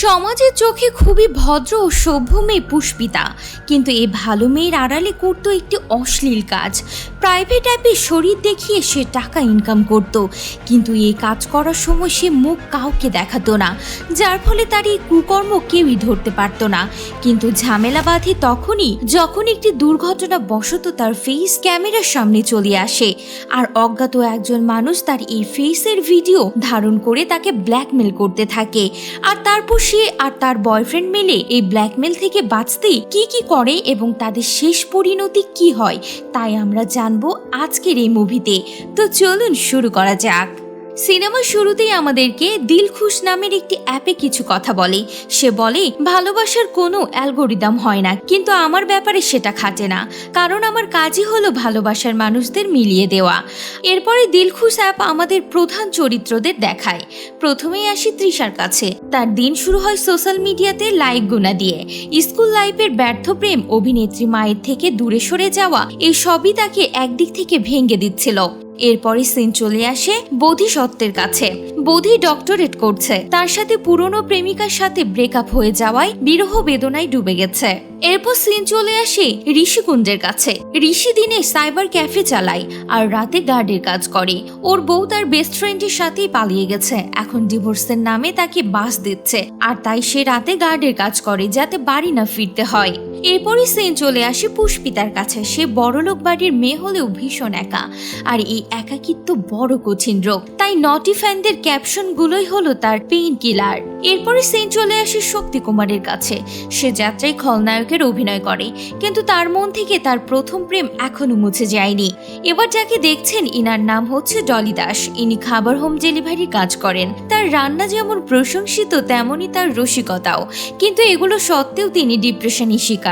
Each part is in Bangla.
সমাজের চোখে খুবই ভদ্র ও সভ্য মেয়ে পুষ্পিতা। কিন্তু এই ভালো মেয়ের আড়ালে করত একটি অশ্লীল কাজ। প্রাইভেট অ্যাপে শরীর দেখিয়ে সে টাকা ইনকাম করত। কিন্তু এই কাজ করার সময় সে মুখ কাউকে দেখাতো না। যার ফলে তার এই কুকর্ম কেউই ধরতে পারতো না। কিন্তু ঝামেলা বাঁধে তখনই, যখন একটি দুর্ঘটনা বশত তার ফেস ক্যামেরার সামনে চলে আসে। আর অজ্ঞাত একজন মানুষ তার এই ফেসের ভিডিও ধারণ করে তাকে ব্ল্যাকমেল করতে থাকে। আর তারপর সে আর তার বয়ফ্রেন্ড মিলে এই ব্ল্যাকমেল থেকে বাঁচতে কি কি করে এবং তাদের শেষ পরিণতি কি হয়, তাই আমরা জানব আজকের এই মুভিতে তো চলুন শুরু করা যাক। সিনেমার শুরুতেই আমাদেরকে দিলখুশ নামের একটি অ্যাপে কিছু কথা বলে। সে বলে, ভালোবাসার কোনো অ্যালগোরিদম হয় না, কিন্তু আমার ব্যাপারে সেটা খাটে না, কারণ আমার কাজই হলো ভালোবাসার মানুষদের মিলিয়ে দেওয়া। এরপরে দিলখুশ অ্যাপ আমাদের প্রধান চরিত্রদের দেখায়। প্রথমেই আসি তৃষার কাছে। তার দিন শুরু হয় সোশ্যাল মিডিয়াতে লাইক গুণা দিয়ে। স্কুল লাইফের ব্যর্থ প্রেম অভিনেত্রী মায়ের থেকে দূরে সরে যাওয়া এই সবই তাকে একদিক থেকে ভেঙে দিচ্ছিল। এরপরে সিন চলে আসে বোধিসত্ত্বের কাছে। বোধি ডক্টরেট করছে। তার সাথে পুরনো প্রেমিকার সাথে ব্রেকআপ হয়ে যাওয়ায় বিরহ বেদনায় ডুবে গেছে। এরপর সিন চলে আসে ঋষিকুঞ্জের কাছে। ঋষি দিনে সাইবার ক্যাফে চালায় আর রাতে গার্ডের কাজ করে। ওর বউ তার বেস্ট ফ্রেন্ডের সাথেই পালিয়ে গেছে। এখন ডিভোর্সের নামে তাকে বাস দিচ্ছে। আর তাই সে রাতে গার্ডের কাজ করে যাতে বাড়ি না ফিরতে হয়। এরপরই সিন চলে আসে পুষ্পিতার কাছে। সে বড়লোক বাড়ির মেয়ে হলেও ভীষণ একা। আর এই একাকিত্ব বড় কঠিন রোগ। তাই নটি ফ্যানদের ক্যাপশনগুলোই হলো তার পেইন কিলার এরপরে সিন চলে আসে শক্তি কুমারের কাছে। সে যাত্রায় খলনায়কের অভিনয় করে। কিন্তু তার মন থেকে তার প্রথম প্রেম এখনও মুছে যায়নি। এবার যাকে দেখছেন, ইনার নাম হচ্ছে ডলি দাস। ইনি খাবার হোম ডেলিভারি কাজ করেন। তার রান্না যেমন প্রশংসিত তেমনই তার রসিকতাও। কিন্তু এগুলো সত্ত্বেও তিনি ডিপ্রেশনই শিকার।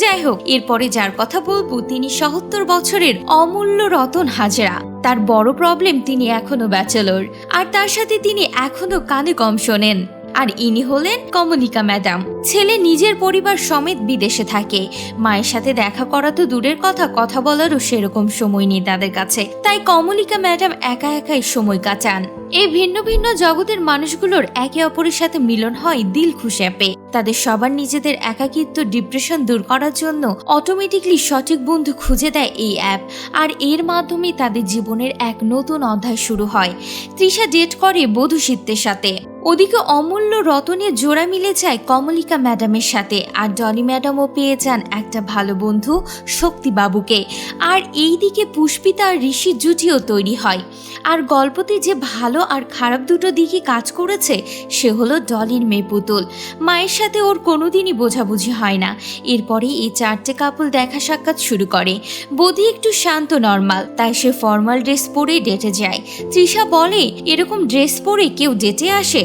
যাই হোক, এরপরে যার কথা বলব, তিনি সহত্তর বছরের অমূল্য রতন হাজরা। তার বড় প্রবলেম তিনি এখনও ব্যাচেলর আর তার সাথে তিনি এখনও কানে কম শোনেন। আর ইনি হলেন কমলিকা ম্যাডাম। ছেলে নিজের পরিবার সমেত বিদেশে থাকে। মায়ের সাথে দেখা করা তো দূরের কথা কথা বলারও সেরকম সময় নেই তাদের কাছে। তাই কমলিকা ম্যাডাম একা একাই সময় কাটান। এই ভিন্ন ভিন্ন জগতের মানুষগুলোর একে অপরের সাথে মিলন হয় দিল খুশ অ্যাপে তাদের সবার নিজেদের একাকিত্ব, ডিপ্রেশন দূর করার জন্য অটোমেটিকলি সঠিক বন্ধু খুঁজে দেয় এই অ্যাপ। আর এর মাধ্যমে তাদের জীবনের এক নতুন অধ্যায় শুরু হয়। তৃষা ডেট করে বধূশিত্যের সাথে। ওদিকে অমূল্য রতনের জোড়া মিলে যায় কমলিকা ম্যাডামের সাথে আর ডলি ম্যাডামও পেয়ে যান একটা ভালো বন্ধু শক্তিবাবুকে। আর এই দিকে পুষ্পিতা আর ঋষির জুটিও তৈরি হয়। আর গল্পতে যে ভালো আর খারাপ দুটো দিকে কাজ করেছে, সে হলো ডলির মেয়ে পুতুল। মায়ের সাথে ওর কোনোদিনই বোঝাবুঝি হয় না। এরপরে এই চারটে কাপল দেখা সাক্ষাৎ শুরু করে। বদি একটু শান্ত নর্মাল তাই সে ফর্মাল ড্রেস পরে ডেটে যায়। তৃষা বলে, এরকম ড্রেস পরে কেউ ডেটে আসে?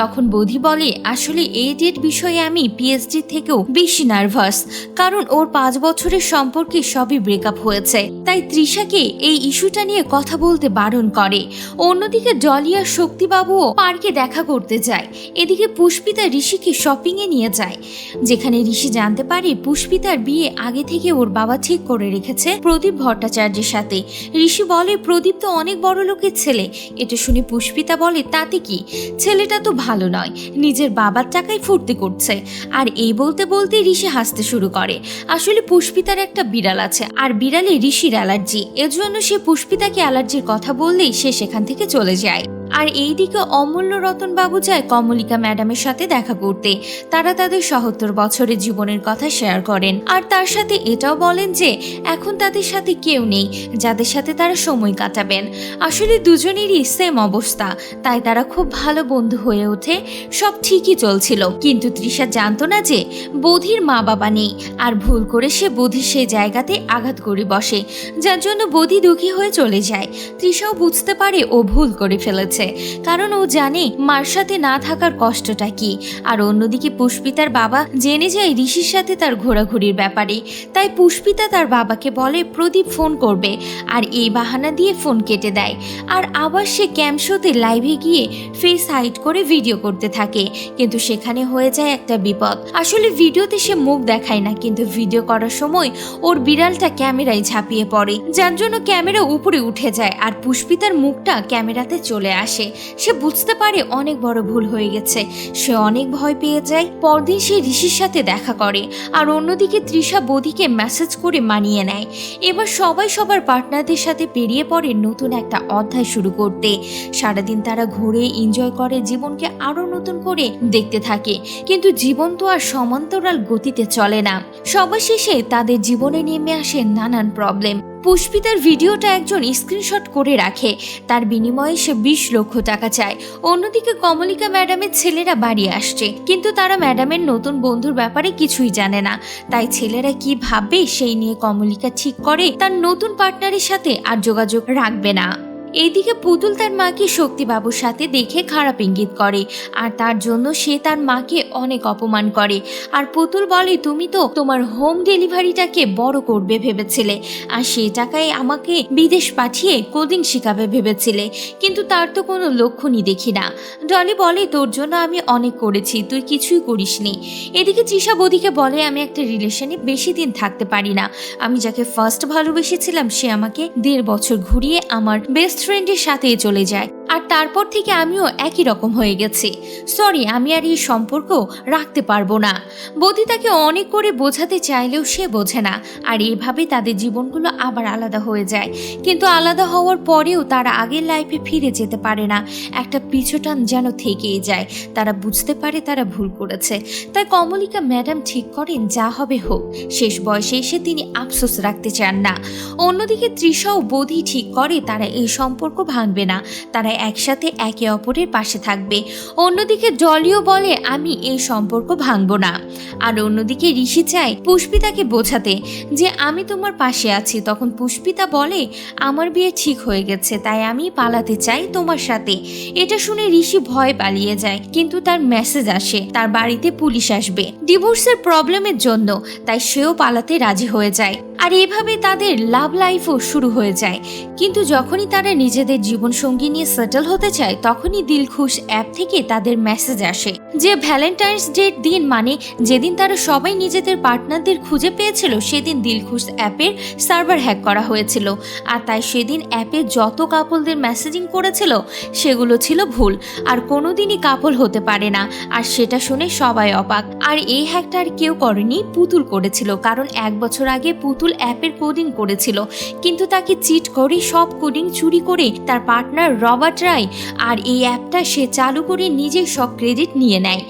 তখন বোধি বলে, আসলে এই ডেট বিষয়ে আমি পিএইচডি থেকেও বেশি নার্ভাস কারণ ওর পাঁচ বছরের সম্পর্কে সবই ব্রেকআপ হয়েছে। তাই তৃষাকে এই ইস্যুটা নিয়ে কথা বলতে বারণ করে। অন্যদিকে আর শক্তিবাবুও পার্কে দেখা করতে যায়। এদিকে পুষ্পিতা ঋষিকে শপিংয়ে নিয়ে যায়। যেখানে ঋষি জানতে পারে পুষ্পিতার বিয়ে আগে থেকে ওর বাবা ঠিক করে রেখেছে প্রদীপ ভট্টাচার্যের সাথে। ঋষি বলে, প্রদীপ তো অনেক বড় লোকের ছেলে। এটা শুনে পুষ্পিতা বলে, তাতে কি? ছেলেটা তো ভালো নয়। নিজের বাবার টাকায় ফুর্তি করছে। আর এই বলতে বলতে ঋষি হাসতে শুরু করে। আসলে পুষ্পিতার একটা বিড়াল আছে। আর বিড়ালে ঋষির অ্যালার্জি। এজন্য জন্য সে পুষ্পিতাকে অ্যালার্জির কথা বললেই সে সেখান থেকে চলে যায়। আর এইদিকে অমূল্য রতন বাবু যায় কমলিকা ম্যাডামের সাথে দেখা করতে। তারা তাদের সহত্তর বছরের জীবনের কথা শেয়ার করেন। আর তার সাথে এটাও বলেন যে, এখন তাদের সাথে কেউ নেই, যাদের সাথে তারা সময় কাটাবেন। আসলে দুজনেরই সেম অবস্থা। তাই তারা খুব ভালো বন্ধু হয়ে ওঠে। সব ঠিকই চলছিল। কিন্তু তৃষা জানতো না যে, বোধির মা বাবা নেই। আর ভুল করে সে বোধির সেই জায়গাতে আঘাত করে বসে। যার জন্য বোধি দুঃখী হয়ে চলে যায়। তৃষাও বুঝতে পারে ও ভুল করে ফেলেছে। কারণ ও জানে মার সাথে না থাকার কষ্টটা কি। আর অন্যদিকে পুষ্পিতার বাবা জেনে যায় ঋষির সাথে তার ঘোরাঘুরির ব্যাপারে। তাই পুষ্পিতা তার বাবাকে বলে, প্রদীপ ফোন করবে। আর এই বাহানা দিয়ে ফোন কেটে দেয়। আর আবার সে ক্যাম্প শোতে লাইভে গিয়ে ফেস হাইড করে ভিডিও করতে থাকে। কিন্তু সেখানে হয়ে যায় একটা বিপদ। আসলে ভিডিওতে সে মুখ দেখায় না, কিন্তু ভিডিও করার সময় ওর বিড়ালটা ক্যামেরায় ঝাঁপিয়ে পড়ে। যার জন্য ক্যামেরা উপরে উঠে যায় আর পুষ্পিতার মুখটা ক্যামেরাতে চলে আসে। আসে, সে বুঝতে পারে অনেক বড় ভুল হয়ে গেছে। সে অনেক ভয় পেয়ে যায়। পরদিন সে ঋষির সাথে দেখা করে আর অন্যদিকে তৃষা বদিকে মেসেজ করে মানিয়ে নেয়। এবার সবাই সবার পার্টনারদের সাথে পেরিয়ে পড়ে নতুন একটা অধ্যায় শুরু করতে। সারাদিন তারা ঘুরে এনজয় করে, জীবনকে আরও নতুন করে দেখতে থাকে। কিন্তু জীবন তো আর সমান্তরাল গতিতে চলে না। সবার শেষে তাদের জীবনে নেমে আসে নানান প্রবলেম পুষ্পিতার ভিডিওটা একজন স্ক্রিনশট করে রাখে। তার বিনিময়ে সে বিশ লক্ষ টাকা চায়। অন্যদিকে কমলিকা ম্যাডামের ছেলেরা বাড়ি আসছে। কিন্তু তারা ম্যাডামের নতুন বন্ধুর ব্যাপারে কিছুই জানে না। তাই ছেলেরা কি ভাববে সেই নিয়ে কমলিকা ঠিক করে তার নতুন পার্টনারের সাথে আর যোগাযোগ রাখবে না। এইদিকে পুতুল তার মাকে শক্তিবাবুর সাথে দেখে খারাপ ইঙ্গিত করে, আর তার জন্য সে তার মাকে অনেক অপমান করে। আর পুতুল বলে, তুমি তো তোমার হোম ডেলিভারিটাকে বড় করবে ভেবেছিলে, আর সে টাকায় আমাকে বিদেশ পাঠিয়ে কোডিং শেখাবে ভেবেছিলে, কিন্তু তার তো কোনো লক্ষণই দেখি না। ডলি বলে, তোর জন্য আমি অনেক করেছি, তুই কিছুই করিসনি। এদিকে তৃষা বদিকে বলে, আমি একটা রিলেশনে বেশি দিন থাকতে পারি না। আমি যাকে ফার্স্ট ভালোবেসেছিলাম, সে আমাকে দেড় বছর ঘুরিয়ে আমার বেস্ট ফ্রেন্ডের সাথে চলে যায়। আর তারপর থেকে আমিও একই রকম হয়ে গেছি। সরি আমি আর এই সম্পর্ক রাখতে পারব না। বদি তাকে অনেক করে বোঝাতে চাইলেও সে বোঝে না। আর এইভাবে তাদের জীবনগুলো আবার আলাদা হয়ে যায়। কিন্তু আলাদা হওয়ার পরেও তারা আগের লাইফে ফিরে যেতে পারে না। একটা পিছুটান যেন থেকেই যায়। তারা বুঝতে পারে তারা ভুল করেছে। তাই কমলিকা ম্যাডাম ঠিক করেন, যা হবে হোক। শেষ বয়সে এসে তিনি আফসোস রাখতে চান না। অন্যদিকে তৃষা ও বোধি ঠিক করে তারা এই সম্পর্ক ভাঙবে না। তারা একসাথে একে অপরের পাশে থাকবে। অন্যদিকে জলিও বলে, আমি এই সম্পর্ক ভাঙবো না। আর অন্যদিকে ঋষি চায় পুষ্পিতাকে বোঝাতে যে, আমি তোমার পাশে আছি। তখন পুষ্পিতা বলে, আমার বিয়ে ঠিক হয়ে গেছে, তাই আমি পালাতে চাই তোমার সাথে। এটা শুনে ঋষি ভয় পালিয়ে যায়, কিন্তু তার মেসেজ আসে, তার বাড়িতে পুলিশ আসবে। ডিভোর্সের প্রবলেমের জন্য, তাই সেও পালাতে রাজি হয়ে যায়। আর এভাবে তাদের লাভ লাইফও শুরু হয়ে যায়। কিন্তু যখনই তারা নিজেদের জীবনসঙ্গী নিয়ে সেটেল হতে চায়, তখনই দিলখুশ অ্যাপ থেকে তাদের মেসেজ আসে, যে ভ্যালেন্টাইন্স ডের দিন মানে যেদিন তারা সবাই নিজেদের পার্টনারদের খুঁজে পেয়েছিল, সেদিন দিলখুশ অ্যাপের সার্ভার হ্যাক করা হয়েছিল। আর তাই সেদিন অ্যাপে যত কাপলদের মেসেজিং করেছিল, সেগুলো ছিল ভুল। আর কোনোদিনই কাপল হতে পারে না। আর সেটা শুনে সবাই অবাক। আর এই হ্যাকটা আর কেউ করেনি, পুতুল করেছিল। কারণ এক বছর আগে পুতুল অ্যাপের কোডিং করেছিল। কিন্তু তাকে চিট করে সব কোডিং চুরি করে তার পার্টনার রবার্ট রায় আর এই অ্যাপটা সে চালু করে নিজেই সব ক্রেডিট নিয়ে নেয়।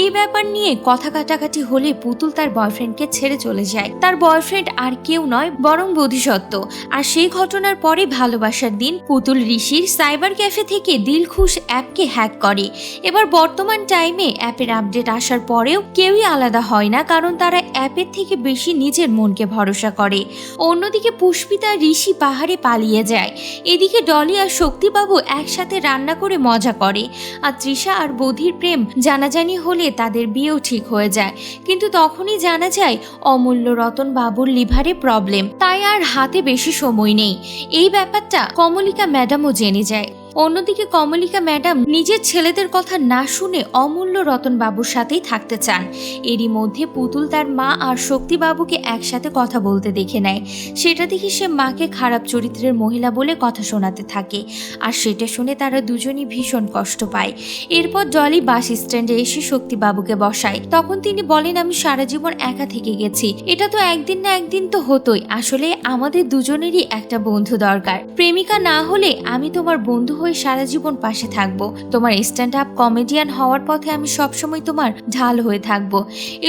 এই ব্যাপার নিয়ে কথা কাটাকাটি হলে পুতুল তার বয়ফ্রেন্ডকে ছেড়ে চলে যায়। তার বয়ফ্রেন্ড আর কেউ নয়, বরং বোধিসত্ত্ব। আর সেই ঘটনার পরে ভালোবাসার দিন পুতুল ঋষির সাইবার ক্যাফে থেকে দিলখুশ অ্যাপকে হ্যাক করে। এবার বর্তমান টাইমে অ্যাপের আপডেট আসার পরেও কেউই আলাদা হয় না, কারণ তারা অ্যাপের থেকে বেশি নিজের মনকে ভরসা করে। অন্যদিকে পুষ্পিতা ঋষি পাহাড়ে পালিয়ে যায়। এদিকে ডলি আর শক্তিবাবু একসাথে রান্না করে মজা করে। আর তৃষা আর বধির প্রেম জানাজানি হলে তাদের বিয়েও ঠিক হয়ে যায়। কিন্তু তখনই জানা যায়, অমূল্য রতন বাবুর লিভারে প্রবলেম তাই আর হাতে বেশি সময় নেই। এই ব্যাপারটা কমলিকা ম্যাডামও জেনে যায়। অন্যদিকে কমলিকা ম্যাডাম নিজের ছেলেদের কথা না শুনে অমূল্য রতন বাবুর সাথেই থাকতে চান। এরই মধ্যে পুতুল তার মা আর শক্তিবাবুকে একসাথে কথা বলতে দেখে নেয়। সেটা দেখে সে মাকে খারাপ চরিত্রের মহিলা বলে কথা শোনাতে থাকে আর সেটা শুনে তারা দুজনই ভীষণ কষ্ট পায়। এরপর জলি বাস স্ট্যান্ডে এসে শক্তিবাবুকে বসায়। তখন তিনি বলেন, আমি সারা জীবন একা থেকে গেছি। এটা তো একদিন না একদিন তো হতোই। আসলে আমাদের দুজনেরই একটা বন্ধু দরকার। প্রেমিকা না হলে আমি তোমার বন্ধু হয়ে সারা জীবন পাশে থাকব। তোমার স্ট্যান্ড আপ কমেডিয়ান হওয়ার পথে আমি সবসময় তোমার ঢাল হয়ে থাকব।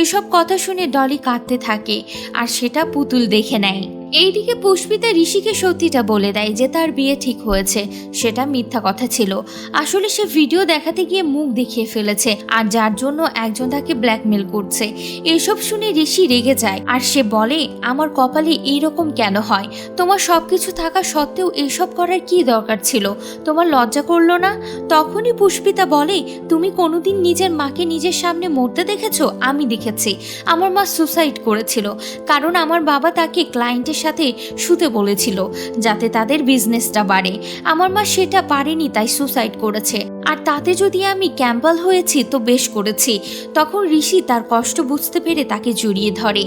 এসব কথা শুনে ডলি কাঁদতে থাকে, আর সেটা পুতুল দেখে নেয়। এইদিকে পুষ্পিতা ঋষিকে সত্যিটা বলে দেয় যে তার বিয়ে ঠিক হয়েছে, সেটা মিথ্যা কথা ছিল। আসলে সে ভিডিও দেখাতে গিয়ে মুখ দেখিয়ে ফেলেছে, আর যার জন্য একজন তাকে ব্ল্যাকমেল করছে। এসব শুনে ঋষি রেগে যায়, আর সে বলে, আমার কপালে এইরকম কেন হয়? তোমার সব কিছু থাকা সত্ত্বেও এসব করার কি দরকার ছিল? তোমার লজ্জা করল না? তখনই পুষ্পিতা বলে, তুমি কোনোদিন নিজের মাকে নিজের সামনে মরতে দেখেছ? আমি দেখেছি। আমার মা সুসাইড করেছিল। কারণ আমার বাবা তাকে ক্লায়েন্টের সাথে শুতে বলেছিল যাতে তাদের বিজনেসটা বাড়ে। আমার মা সেটা পারেনি, তাই সুসাইড করেছে। আর তাতে যদি আমি ক্যাম্পাল হয়েছি তো বেশ করেছি। তখন ঋষি তার কষ্ট বুঝতে পেরে তাকে জড়িয়ে ধরে।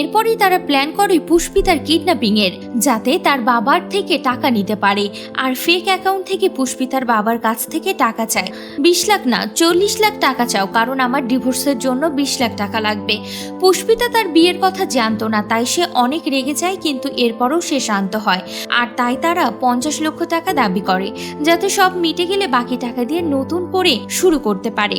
এরপরেই তারা প্ল্যান করে পুষ্পিতার কিডন্যাপিং এর যাতে তার বাবার থেকে টাকা নিতে পারে। আর ফেক অ্যাকাউন্ট থেকে পুষ্পিতার বাবার কাছ থেকে টাকা চায়। বিশ লাখ না, চল্লিশ লাখ টাকা চাও, কারণ আমার ডিভোর্সের জন্য বিশ লাখ টাকা লাগবে। পুষ্পিতা তার বিয়ের কথা জানতো না, তাই সে অনেক রেগে যায় কিন্তু এরপরও সে শান্ত হয়। আর তাই তারা পঞ্চাশ লক্ষ টাকা দাবি করে, যাতে সব মিটে গেলে বাকি টাকা দিয়ে নতুন করে শুরু করতে পারে।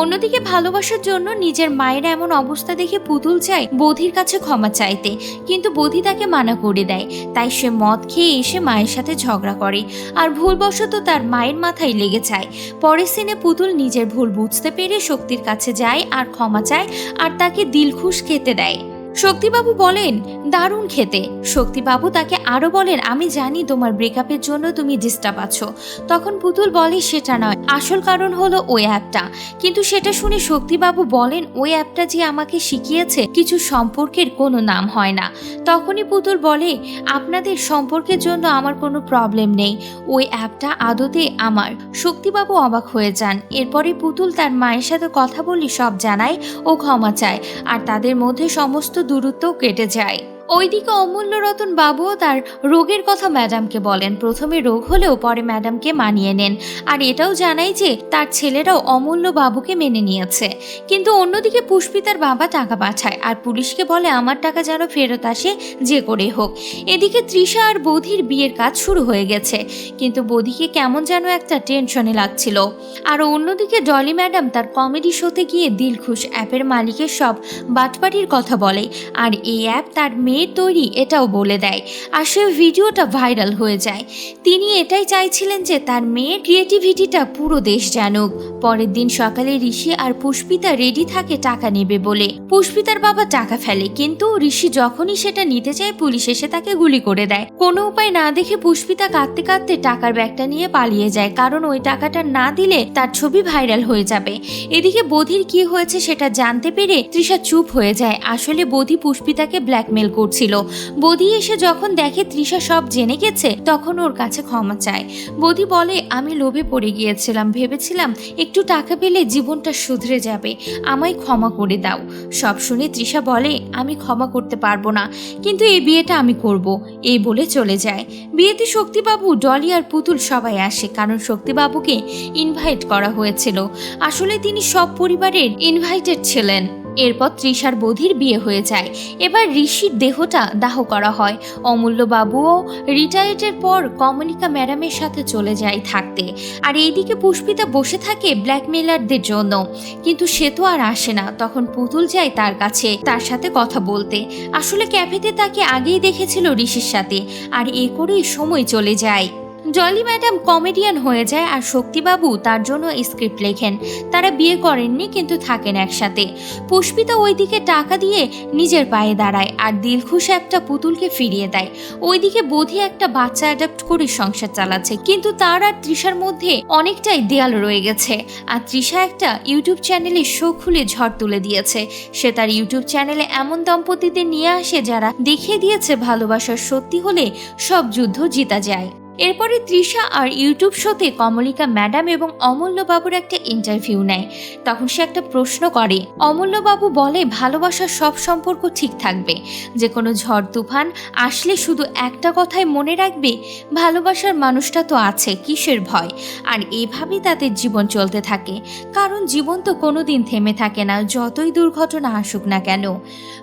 অন্যদিকে ভালোবাসার জন্য নিজের মায়ের এমন অবস্থা দেখে পুতুল চায় বধির কাছে ক্ষমা চাইতে, কিন্তু বধি তাকে মানা করে দেয়। তাই সে মদ খেয়ে এসে মায়ের সাথে ঝগড়া করে, আর ভুলবশত তার মায়ের মাথায় লেগে যায়। পরের সিনে পুতুল নিজের ভুল বুঝতে পেরে শক্তির কাছে যায় আর ক্ষমা চায়, আর তাকে দিলখুশ খেতে দেয়। শক্তিবাবু বলেন, দারুণ খেতে। শক্তিবাবু তাকে আরও বলেন, আমি জানি তোমার ব্রেকআপের জন্য তুমি ডিস্টার্ব আছো। তখন পুতুল বলে, সেটা নয়। আসল কারণ হলো ওই অ্যাপটা। কিন্তু সেটা শুনে শক্তিবাবু বলেন, ওই অ্যাপটা যে আমাকে শিখিয়েছে কিছু সম্পর্কের কোনো নাম হয় না। তখনই পুতুল বলে, আপনাদের সম্পর্কের জন্য আমার কোনো প্রবলেম নেই। ওই অ্যাপটা আদতে আমার। শক্তিবাবু অবাক হয়ে যান। এরপরে পুতুল তার মায়ের সাথে কথা বলি সব জানায় ও ক্ষমা চায়। আর তাদের মধ্যে সমস্ত দূরত্ব কেটে যায়। ওইদিকে অমূল্য রতন বাবুও তার রোগের কথা ম্যাডামকে বলেন। প্রথমে রোগ হলেও পরে ম্যাডামকে মানিয়ে নেন। আর এটাও জানাই যে তার ছেলেরাও অমূল্য বাবুকে মেনে নিয়েছে। কিন্তু অন্যদিকে পুষ্পিতার বাবা টাকা পাঠায় আর পুলিশকে বলে, আমার টাকা যেন ফেরত আসে, যে করে হোক। এদিকে তৃষা আর বৌধির বিয়ের কাজ শুরু হয়ে গেছে। কিন্তু বৌধিকে কেমন যেন একটা টেনশনে লাগছিল। আর অন্যদিকে ডলি ম্যাডাম তার কমেডি শোতে গিয়ে দিলখুশ অ্যাপের মালিকের সব বাটপাটির কথা বলে। আর এই অ্যাপ তার মেয়ের তৈরি, এটাও বলে দেয়। আর সে ভিডিওটা ভাইরাল হয়ে যায়। তিনি এটাই চাইছিলেন যে তার মেয়ের ক্রিয়েটিভিটিটা পুরো দেশ জানুক। পরের দিন সকালে ঋষি আর পুষ্পিতা রেডি থাকে টাকা নেবে বলে। পুষ্পিতার বাবা টাকা ফেলে, কিন্তু ঋষি যখনই সেটা নিতে চায়, পুলিশ এসে তাকে গুলি করে দেয়। কোনো উপায় না দেখে পুষ্পিতা কাঁদতে কাঁদতে টাকার ব্যাগটা নিয়ে পালিয়ে যায়, কারণ ওই টাকাটা না দিলে তার ছবি ভাইরাল হয়ে যাবে। এদিকে বধির কি হয়েছে সেটা জানতে পেরে তৃষা চুপ হয়ে যায়। আসলে বধি পুষ্পিতাকে ব্ল্যাকমেল করছিল। বধি এসে যখন দেখে তৃষা সব জেনে গেছে, তখন ওর কাছে ক্ষমা চায়। বধি বলে, আমি লোভে পড়ে গিয়েছিলাম, ভেবেছিলাম একটু টাকা পেলে জীবনটা শুধরে যাবে। আমায় ক্ষমা করে দাও। সব শুনে তৃষা বলে, আমি ক্ষমা করতে পারব না, কিন্তু এই বিয়েটা আমি করব। এই বলে চলে যায়। বিয়েতে শক্তিবাবু, ডলি আর পুতুল সবাই আসে, কারণ শক্তিবাবুকে ইনভাইট করা হয়েছিল। আসলে তিনি সব পরিবারের ইনভাইটেড ছিলেন। এরপর তৃষার বধির বিয়ে হয়ে যায়। এবার ঋষির দেহটা দাহ করা হয়। অমূল্য বাবুও রিটায়ার্ডের পর কমলিকা ম্যাডামের সাথে চলে যায় থাকতে। আর এইদিকে পুষ্পিতা বসে থাকে ব্ল্যাকমেলারদের জন্য। কিন্তু সে তো আর আসে না। তখন পুতুল যায় তার কাছে, তার সাথে কথা বলতে। আসলে ক্যাফেতে তাকে আগেই দেখেছিল ঋষির সাথে। আর এ করেই সময় চলে যায়। জলি ম্যাডাম কমেডিয়ান হয়ে যায় আর শক্তিবাবু তার জন্য স্ক্রিপ্ট লেখেন। তারা বিয়ে করেননি কিন্তু থাকেন একসাথে। পুষ্পিতা ওইদিকে টাকা দিয়ে নিজের পায়ে দাঁড়ায় আর দিলখুশ একটা পুতুলকে ফিরিয়ে দেয়। ওইদিকে বোধি একটা বাচ্চা অ্যাডাপ্ট করে সংসার চালাচ্ছে। কিন্তু তার আর তৃষার মধ্যে অনেকটাই দেয়াল রয়ে গেছে। আর তৃষা একটা ইউটিউব চ্যানেলে শো খুলে ঝড় তুলে দিয়েছে। সে তার ইউটিউব চ্যানেলে এমন দম্পতিদের নিয়ে আসে যারা দেখিয়ে দিয়েছে ভালোবাসার সত্যি হলে সব যুদ্ধ জিতা যায়। এরপরে তৃষা আর ইউটিউব শোতে কমলিকা ম্যাডাম এবং অমূল্যবাবুর একটা ইন্টারভিউ নেয়। তখন সে একটা প্রশ্ন করে, অমূল্যবাবু বলে ভালোবাসার সব সম্পর্ক ঠিক থাকবে। যে কোনো ঝড়, তুফান আসলে শুধু একটা কথাই মনে রাখবে, ভালোবাসার মানুষটা তো আছে, কিসের ভয়? আর এভাবেই তাদের জীবন চলতে থাকে। কারণ জীবন তো কোনো দিন থেমে থাকে না, যতই দুর্ঘটনা আসুক না কেন।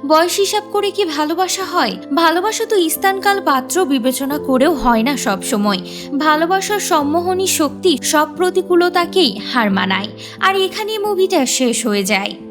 বয়স হিসাব করে কি ভালোবাসা হয়? ভালোবাসা তো স্থানকাল পাত্র বিবেচনা করেও হয় না সব সময়। ভালোবাসার সম্মোহনী শক্তি সব প্রতিকূলতাকেই হার মানায়। আর এখানে মুভিটা শেষ হয়ে যায়।